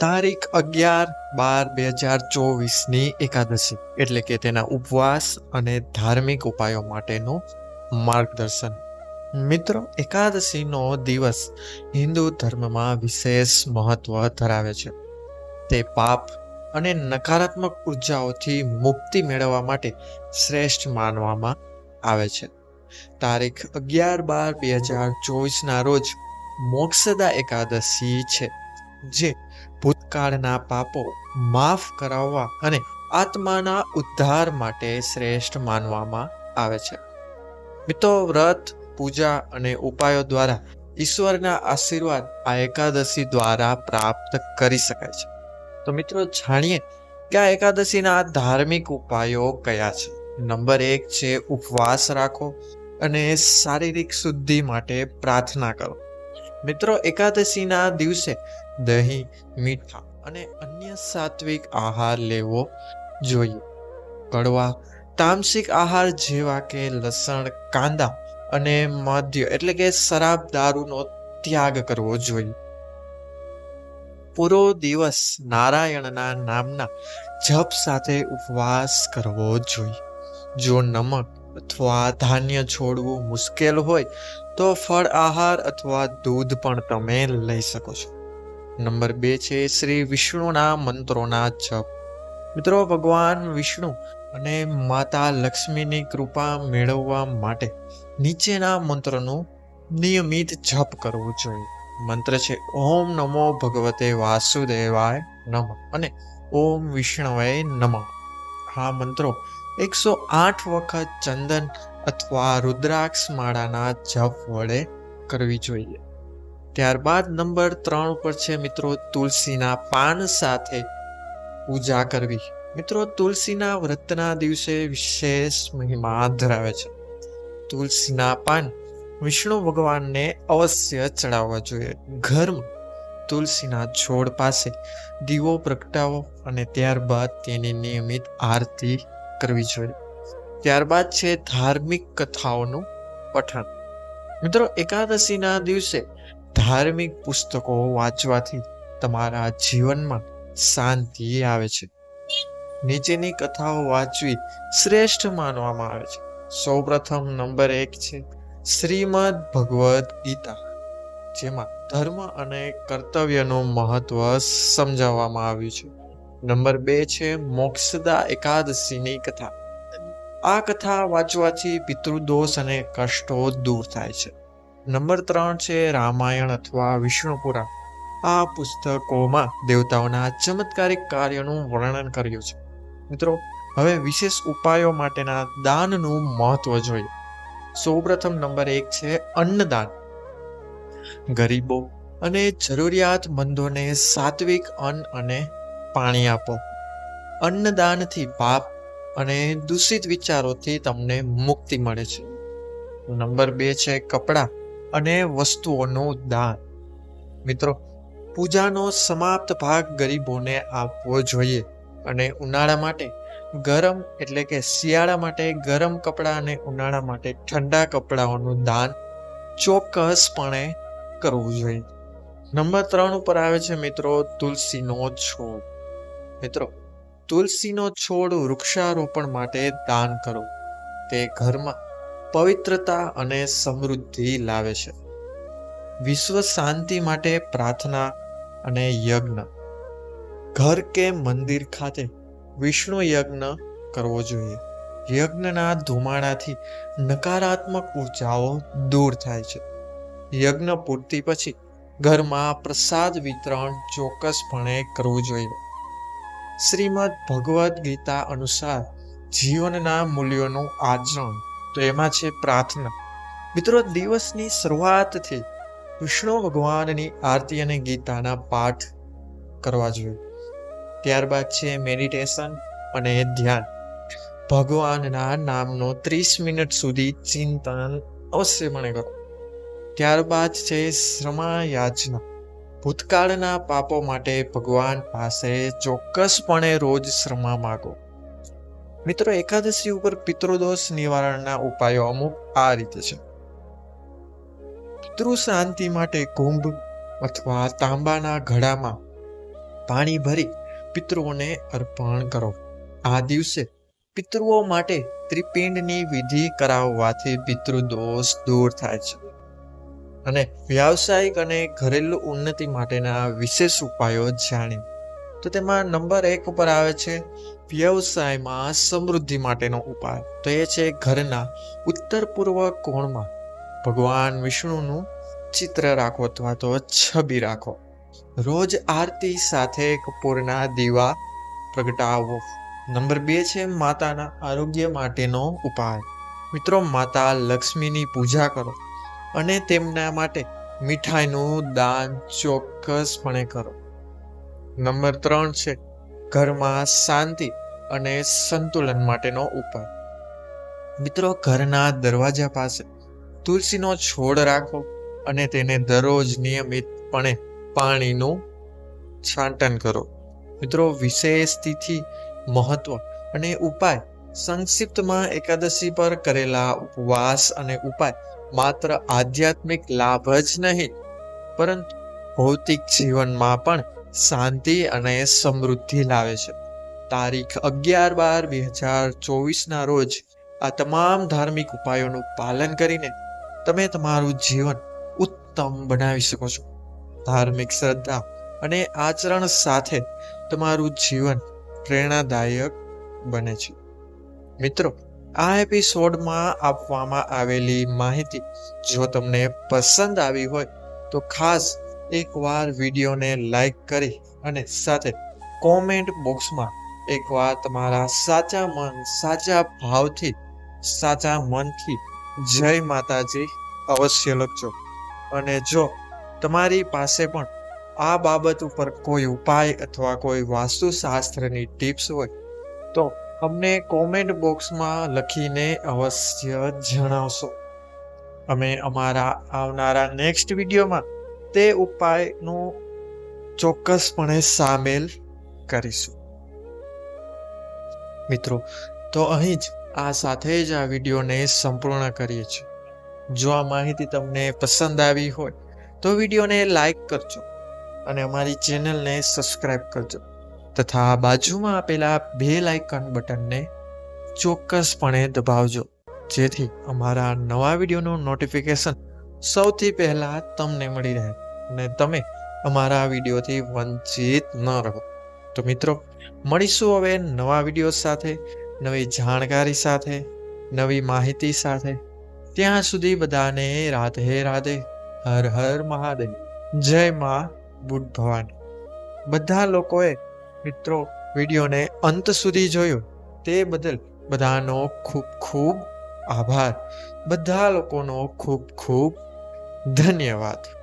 તારીખ અગિયાર બાર બે હજાર ચોવીસની એકાદશી, એટલે કે તેના ઉપવાસ અને ધાર્મિક ઉપાયો માટેનું માર્ગદર્શન. મિત્રો, એકાદશીનો દિવસ હિન્દુ ધર્મમાં વિશેષ મહત્વ ધરાવે છે. તે પાપ અને નકારાત્મક ઉર્જાઓથી મુક્તિ મેળવવા માટે શ્રેષ્ઠ માનવામાં આવે છે. તારીખ અગિયાર બાર બે હજાર ચોવીસના રોજ મોક્ષદા એકાદશી છે. જે ભૂતકાળના પાપો માફ કરાવવા અને આત્માના ઉદ્ધાર માટે શ્રેષ્ઠ માનવામાં આવે છે. મિત્રો, વ્રત, પૂજા અને ઉપાયો દ્વારા ઈશ્વરના આશીર્વાદ આ એકાદશી દ્વારા પ્રાપ્ત કરી શકાય છે. તો મિત્રો, જાણીએ કે આ એકાદશીના ધાર્મિક ઉપાયો કયા છે? નંબર એક છે, ઉપવાસ રાખો અને શારીરિક શુદ્ધિ માટે પ્રાર્થના કરો. મિત્રો, એકાદશીના દિવસે દહીં, મીઠા અને અન્ય સાત્વિક આહાર લેવો જોઈએ. કડવા, તામસિક આહાર જેવા કે લસણ, કાંદા અને મદ્ય એટલે કે શરાબ દારૂનો ત્યાગ કરવો જોઈએ. પૂરો દિવસ નારાયણના નામના જપ સાથે ઉપવાસ કરવો જોઈએ. જો નમક અથવા ધાન્ય છોડવું મુશ્કેલ હોય, તો ફળ, આહાર અથવા દૂધ પણ તમે લઈ શકો છો. નંબર બે છે શ્રી વિષ્ણુના મંત્રોના જપ. મિત્રો, ભગવાન વિષ્ણુ અને માતા લક્ષ્મીની કૃપા મેળવવા માટે નીચેના મંત્રનું નિયમિત જપ કરવું જોઈએ. મંત્ર છે, ઓમ નમો ભગવતે વાસુદેવાય નમઃ અને ઓમ વિષ્ણવે નમઃ આ મંત્રો એકસો આઠ વખત ચંદન અથવા રુદ્રાક્ષ માળાના જપ વડે કરવી જોઈએ. ત્યારબાદ નંબર ત્રણ ઉપર છે મિત્રો તુલસીના પાન સાથે પૂજા કરવી. મિત્રો તુલસીના વ્રતના દિવસે વિશેષ મહિમા ધરાવે છે. તુલસીના પાન વિષ્ણુ ભગવાનને અવશ્ય ચડાવવા જોઈએ. ઘરમાં તુલસીના છોડ પાસે દીવો પ્રગટાવો અને ત્યારબાદ તેની નિયમિત આરતી કરવી જોઈએ. ત્યારબાદ છે ધાર્મિક કથાઓનું પઠન. મિત્રો, એકાદશીના દિવસે ધાર્મિક પુસ્તકો વાંચવાથી તમારા જીવનમાં શાંતિ આવે છે. નીચેની કથાઓ વાંચવી શ્રેષ્ઠ માનવામાં આવે છે. સૌપ્રથમ નંબર એક છે શ્રીમદ ભગવદ્ ગીતા, જેમાં ધર્મ અને કર્તવ્યનું મહત્વ સમજાવવામાં આવ્યું છે. નંબર બે છે, મોક્ષદા એકાદશીની કથા. આ કથા વાંચવાથી પિતૃદોષ અને કષ્ટો દૂર થાય છે. નંબર ત્રણ છે, રામાયણ અથવા વિષ્ણુપુરા આ પુસ્તકોમાં દેવતાઓના ચમત્કારિક કાર્યનું વર્ણન કર્યું છે. મિત્રો, હવે વિશેષ ઉપાયો માટેના દાનનું મહત્વ જોઈએ. સૌપ્રથમ નંબર એક છે, અન્નદાન. ગરીબો અને જરૂરિયાતમંદોને સાત્વિક અન્ન અને પાણી આપો. અન્નદાનથી પાપ અને દૂષિત વિચારોથી તમને મુક્તિ મળે છે. નંબર બે છે કપડાં અને વસ્તુઓનું દાન. મિત્રો, પૂજાનો સમાપ્ત ભાગ ગરીબોને આપવો જોઈએ અને ઉનાળા માટે ગરમ એટલે કે શિયાળા માટે ગરમ કપડાં અને ઉનાળા માટે ઠંડા કપડાઓનું દાન ચોક્કસપણે કરવું જોઈએ. નંબર ત્રણ ઉપર આવે છે મિત્રો, તુલસીનો છોડ. મિત્રો, તુલસીનો છોડ વૃક્ષારોપણ માટે દાન કરો. તે ઘરમાં પવિત્રતા અને સમૃદ્ધિ લાવે છે. વિશ્વ શાંતિ માટે પ્રાર્થના અને યજ્ઞ. ઘર કે મંદિર ખાતે વિષ્ણુ યજ્ઞ કરવો જોઈએ. યજ્ઞના ધુમાડાથી નકારાત્મક ઉર્જાઓ દૂર થાય છે. યજ્ઞ પૂર્તિ પછી ઘરમાં પ્રસાદ વિતરણ ચોક્કસપણે કરવું જોઈએ. શ્રીમદ ભગવદ્ ગીતા અનુસાર જીવનના મૂલ્યોનું આચરણ. તો એમાં છે પ્રાર્થના. મિત્રો, દિવસની શરૂઆતથી વિષ્ણુ ભગવાનની આરતી અને ગીતાના પાઠ કરવા જોઈએ. ત્યારબાદ છે મેડિટેશન અને ધ્યાન. ભગવાનના નામનો ત્રીસ મિનિટ સુધી ચિંતન અવશ્યપણે કરો. ત્યારબાદ છે શ્રમા યાચના ભૂતકાળના પાપો માટે ભગવાન પાસે ચોક્કસપણે રોજ શ્રમા માગો. મિત્રો, એકાદશી ઉપર પિતૃદોષ નિવારણના ઉપાયો અમુક આ રીતે છે. પિતૃ શાંતિ માટે કુંભ અથવા તાંબાના ઘડામાં પાણી ભરી પિતૃઓને અર્પણ કરો. આ દિવસે પિતૃઓ માટે ત્રિપિંડની વિધિ કરાવવાથી પિતૃદોષ દૂર થાય છે. અને વ્યાવસાયિક અને ઘરેલું ઉન્નતિ માટેના વિશેષ ઉપાયો જાણી તો તેમાં નંબર એક ઉપર આવે છે, વ્યવસાયમાં સમૃદ્ધિ માટેનો ઉપાય. તો એ છે ઘરના ઉત્તર પૂર્વ કોણમાં ભગવાન વિષ્ણુનું ચિત્ર રાખો અથવા તો છબી રાખો. રોજ આરતી સાથે કપૂરના દીવા પ્રગટાવો. નંબર બે છે માતાના આરોગ્ય માટેનો ઉપાય. મિત્રો, માતા લક્ષ્મીની પૂજા કરો. અને તેમના માટે મીઠાઈનું દાન ચોક્કસપણે કરો. નંબર ત્રણ છે, ઘરમાં શાંતિ અને સંતુલન માટેનો ઉપાય. મિત્રો, ઘરના દરવાજા પાસે તુલસીનો છોડ રાખો અને તેને દરરોજ નિયમિતપણે પાણીનું છાંટન કરો. મિત્રો, વિશેષ તિથિ મહત્વ અને ઉપાય સંક્ષિપ્તમાં એકાદશી પર કરેલા ઉપવાસ અને ઉપાય માત્ર આધ્યાત્મિક લાભ જ નહીં, પરંતુ ભૌતિક જીવનમાં પણ શાંતિ અને સમૃદ્ધિ લાવે છે. તારીખ અગિયાર બાર બે હજાર ચોવીસના રોજ આ તમામ ધાર્મિક ઉપાયોનું પાલન કરીને તમે તમારું જીવન ઉત્તમ બનાવી શકો છો. ધાર્મિક શ્રદ્ધા અને આચરણ સાથે તમારું જીવન પ્રેરણાદાયક બને છે. મિત્રો, આ એપિસોડમાં આપવામાં આવેલી માહિતી, જો તમને પસંદ આવી હોય, તો ખાસ એકવાર વિડીયોને લાઈક કરી અને સાથે કોમેન્ટ બોક્સમાં એકવાર તમારા સાચા મન, સાચા ભાવથી, સાચા મનથી જય માતાજી અવશ્ય લખજો. અને જો તમારી પાસે પણ આ બાબત ઉપર કોઈ ઉપાય અથવા કોઈ વાસ્તુશાસ્ત્રની ટિપ્સ હોય, તો અમને કોમેન્ટ બોક્સમાં લખીને અવશ્ય જણાવશો. અમે અમારા આવનારા નેક્સ્ટ વિડીયોમાં તે ઉપાયનું ચોક્કસપણે સામેલ કરીશું. મિત્રો, તો અહીં જ આ સાથે જ આ વિડીયોને સંપૂર્ણ કરીએ છીએ. જો આ માહિતી તમને પસંદ આવી હોય, તો વિડીયોને લાઈક કરજો અને અમારી ચેનલને સબસ્ક્રાઇબ કરજો. તથા બાજુમાં આપેલા બે લાઇકન બટનને ચોક્કસપણે દબાવજો, જેથી અમારા નવા વિડીયોનું નોટિફિકેશન સૌથી પહેલાં તમને મળી રહે અને તમે અમારા વિડીયોથી વંચિત ન રહો. તો મિત્રો, મળીશું હવે નવા વીડિયો સાથે, નવી જાણકારી સાથે, નવી માહિતી સાથે. ત્યાં સુધી બધાને રાધે રાધે, હર હર મહાદેવ. જય મા બુદ્ધ ભવાની. બધા લોકોએ મિત્રો, વિડીયોને અંત સુધી જોયો. તે બદલ બધાનો ખૂબ ખૂબ આભાર. બધા લોકોનો ખૂબ ખૂબ ધન્યવાદ.